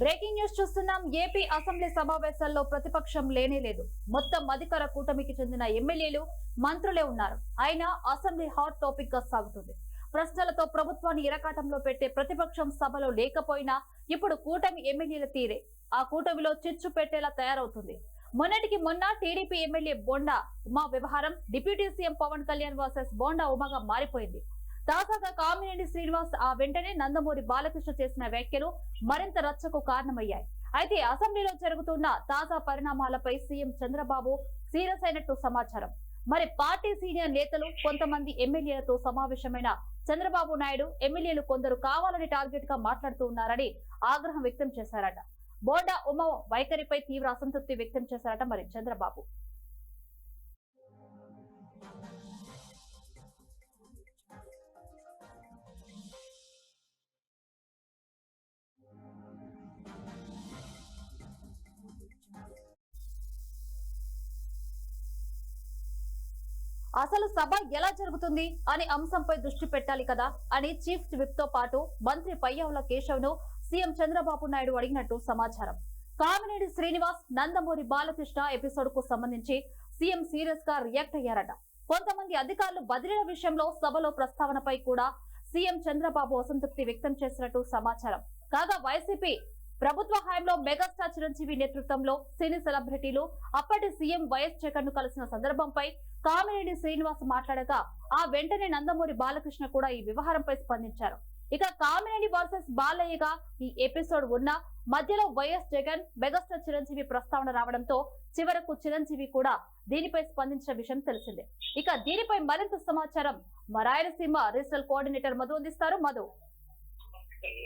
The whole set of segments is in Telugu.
బ్రేకింగ్ న్యూస్ చూస్తున్నాం. ఏపీ అసెంబ్లీ సమావేశాల్లో ప్రతిపక్షం లేనే లేదు. మొత్తం అధికార కూటమికి చెందిన ఎమ్మెల్యేలు మంత్రులే ఉన్నారు. అయినా అసెంబ్లీ హాట్ టాపిక్గా సాగుతుంది. ప్రశ్నలతో ప్రభుత్వాన్ని ఇరకాటంలో పెట్టే ప్రతిపక్షం సభలో లేకపోయినా ఇప్పుడు కూటమి ఎమ్మెల్యేల తీరే. ఆ కూటమిలో చిచ్చు పెట్టేలా తయారవుతుంది. మొన్నటికి మొన్న టీడీపీ ఎమ్మెల్యే బోండా ఉమా వ్యవహారం deputy CM Pawan Kalyan versus Bonda ఉమాగా మారిపోయింది. తాజాగా కామినేని శ్రీనివాస్ ఆ వెంటనే నందమూరి బాలకృష్ణ చేసిన వ్యాఖ్యలు మరింత రచ్చకు కారణమయ్యాయి. అయితే అసెంబ్లీలో జరుగుతున్న తాజా పరిణామాలపై సీఎం చంద్రబాబు సీరియస్ అయినట్టు సమాచారం. మరి పార్టీ సీనియర్ నేతలు కొంతమంది ఎమ్మెల్యేలతో సమావేశమైన చంద్రబాబు నాయుడు ఎమ్మెల్యేలు కొందరు కావాలని టార్గెట్గా మాట్లాడుతూ ఉన్నారని ఆగ్రహం వ్యక్తం చేశారట. బోండా ఉమ వైఖరిపై తీవ్ర అసంతృప్తి వ్యక్తం చేశారట మరి చంద్రబాబు. అసలు సభ ఎలా జరుగుతుంది అనే అంశంపై దృష్టి పెట్టాలి కదా అని చీఫ్ విప్తో పాటు మంత్రి పయ్యావుల కేశవ్ను సీఎం చంద్రబాబు నాయుడు అడిగినట్టు సమాచారం. కామినేని శ్రీనివాస్ నందమూరి బాలకృష్ణ ఎపిసోడ్కు సంబంధించి సీఎం సీరియస్గా రియాక్ట్ అయ్యారట. కొంతమంది అధికారులు బదిలీల విషయంలో సభలో ప్రస్తావనపై కూడా సీఎం చంద్రబాబు అసంతృప్తి వ్యక్తం చేసినట్టు సమాచారం. కాగా వైసీపీ ప్రభుత్వ హయాంలో మెగాస్టార్ చిరంజీవి నేతృత్వంలో సినీ సెలబ్రిటీలు అప్పటి సీఎం వైఎస్ జగన్ను కలిసిన సందర్భంపై కామిరెడ్డి శ్రీనివాస్ మాట్లాడగా ఆ వెంటనే నందమూరి బాలకృష్ణ కూడా ఈ వ్యవహారంపై స్పందించారు. ఇక కామిరెడ్డి వర్సెస్ బాలయ్యగా ఈ ఎపిసోడ్ ఉన్న మధ్యలో వైఎస్ జగన్ మెగాస్టార్ చిరంజీవి ప్రస్తావన రావడంతో చివరకు చిరంజీవి కూడా దీనిపై స్పందించిన విషయం తెలిసిందే. ఇక దీనిపై మరింత సమాచారం మరాయలసీమ రాయలసీమ రీజనల్ కోఆర్డినేటర్ మధు అందిస్తారు. మధు.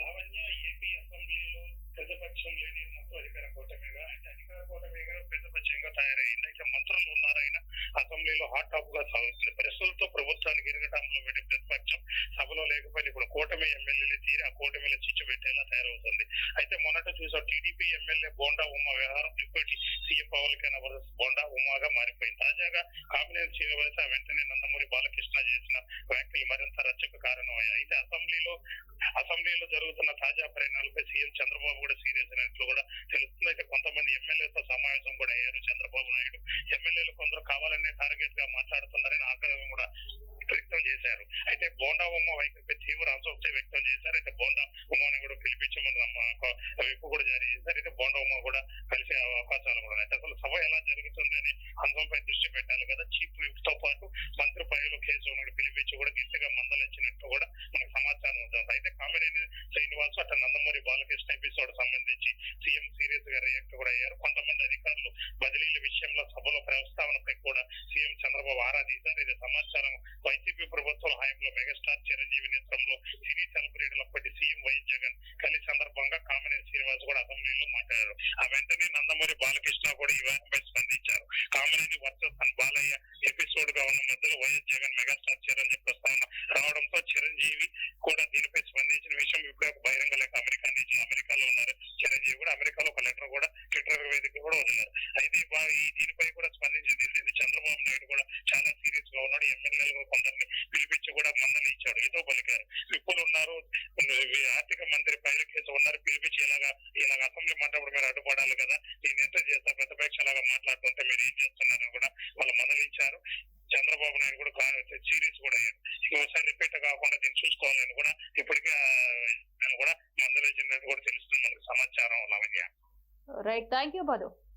లావణ్య ప్రతిపక్షం లేని మొత్తం అధికార కూటమిగా అయితే అధికార కూటమిగా ప్రతిపక్షంగా తయారైంది. అయితే మంత్రులు ఉన్నారు అసెంబ్లీలో హాట్ టాప్గా సాగుతుంది ప్రశ్నలతో ప్రభుత్వానికి ఎరగటంలో పెట్టి ప్రతిపక్షం సభలో లేకపోయినా ఇప్పుడు కూటమి ఎమ్మెల్యేలు తీరి ఆ కూటమిలో చిచ్చు పెట్టేలా తయారవుతుంది. అయితే మొన్నట చూసాం టీడీపీ ఎమ్మెల్యే బోండా ఉమ్మ వ్యవహారం ఇప్పటి సీఎం పవన్ కళ్యాణ్ వర్సెస్ బోండా ఉమ్మగా మారిపోయింది. తాజాగా కామినేని శ్రీనివాస వెంటనే నందమూరి బాలకృష్ణ చేసిన వ్యాఖ్యలు మరింత రచ్చకు కారణమయ్యాయి. అయితే అసెంబ్లీలో అసెంబ్లీలో జరుగుతున్న తాజా పరిణామాలపై సీఎం చంద్రబాబు కూడా సీరియస్ అయినట్లు కూడా తెలుస్తుంది. అయితే కొంతమంది ఎమ్మెల్యేలతో సమావేశం కూడా అయ్యారు చంద్రబాబు నాయుడు. ఎమ్మెల్యేలు కొందరు కావాలనే టార్గెట్గా మాట్లాడుతున్నారని ఆగ్రహం కూడా వ్యక్తం చేశారు. అయితే బోండా ఉమ్మ వైఖరిపై తీవ్ర అసంతృప్తి వ్యక్తం చేశారు. అయితే బోండా ఉమ్మని కూడా పిలిపించమని విప్పు కూడా జారీ చేశారు. అయితే బోండా ఉమ్మ కూడా కలిసే అవకాశాలు కూడా ఉన్నాయి. అయితే అసలు సభ ఎలా జరుగుతుంది అని అంశంపై దృష్టి పెట్టాలి కదా. చీఫ్ విప్తో పాటు మంత్రి పైలు కేసు ఉన్నట్టు పిలిపించి కూడా గట్టిగా మందలించినట్టు కూడా మనకు సమాచారం ఉంటుంది అయితే కామినేని శ్రీనివాస్ అటు నందమూరి బాలకృష్ణ ఎపిసోడ్ సంబంధించి సీఎం సీరియస్గా రియాక్ట్ కూడా అయ్యారు కొంతమంది అధికారులు బదిలీల విషయంలో సభలో ప్రస్తావనపై కూడా సీఎం చంద్రబాబు ఆరా తీశారు ఇది సమాచారం వైసీపీ ప్రభుత్వం హయాంలో మెగాస్టార్ చిరంజీవి నేతృత్వంలో సినీ సెలబ్రిటీలు అప్పటి సీఎం వైఎస్ జగన్. కలిసి సందర్భంగా కామినేని శ్రీనివాస్ కూడా అసెంబ్లీలో మాట్లాడారు. ఆ వెంటనే నందమూరి బాలకృష్ణ కూడా ఈ వ్యాఖ్యపై స్పందించారు. కామినేని వర్సెస్ అండ్ బాలయ్య ఎపిసోడ్గా ఉన్న మధ్యలో వైఎస్ జగన్ మెగాస్టార్ చిరంజీవి ప్రస్తావన రావడంతో చిరంజీవి కూడా దీనిపై స్పందించిన విషయం ఇప్పుడే బహిరంగ లేక అమెరికా నుంచి అమెరికాలో ఉన్నారు. చిరంజీవి కూడా అమెరికాలో ఒక లెటర్ కూడా ట్విట్టర్ వేదిక కూడా వదిలారు అయితే వా- దీనిపై కూడా స్పందించింది చంద్రబాబు నాయుడు కూడా చాలా సీరియస్గా ఉన్నాడు. ఎమ్మెల్యేలు కొందరిని కూడా మందలు ఇచ్చాడు ఏదో పలికారు. విప్పులు ఉన్నారు. ఆర్థిక మంత్రి పైల ఉన్నారు. పిలిపించి ఇలాగా ఇలాగ అసెంబ్లీ మంటప్పుడు మీరు అడ్డుపడాలి కదా. నేను ఎంత చేస్తా? ప్రతిపక్ష అలాగా మాట్లాడుతుంటే మీరు ఏం చేస్తున్నారని కూడా వాళ్ళు మందలించారు. చంద్రబాబు నాయుడు కూడా సీరియస్ కూడా అయ్యారు. ఇంకోసారి రిపీట్ కాకుండా దీన్ని చూసుకోవాలని కూడా ఇప్పటికే నేను కూడా మందలించినట్టు కూడా తెలుస్తుంది. మనకు సమాచారం Lavanya. Right thank you Madhu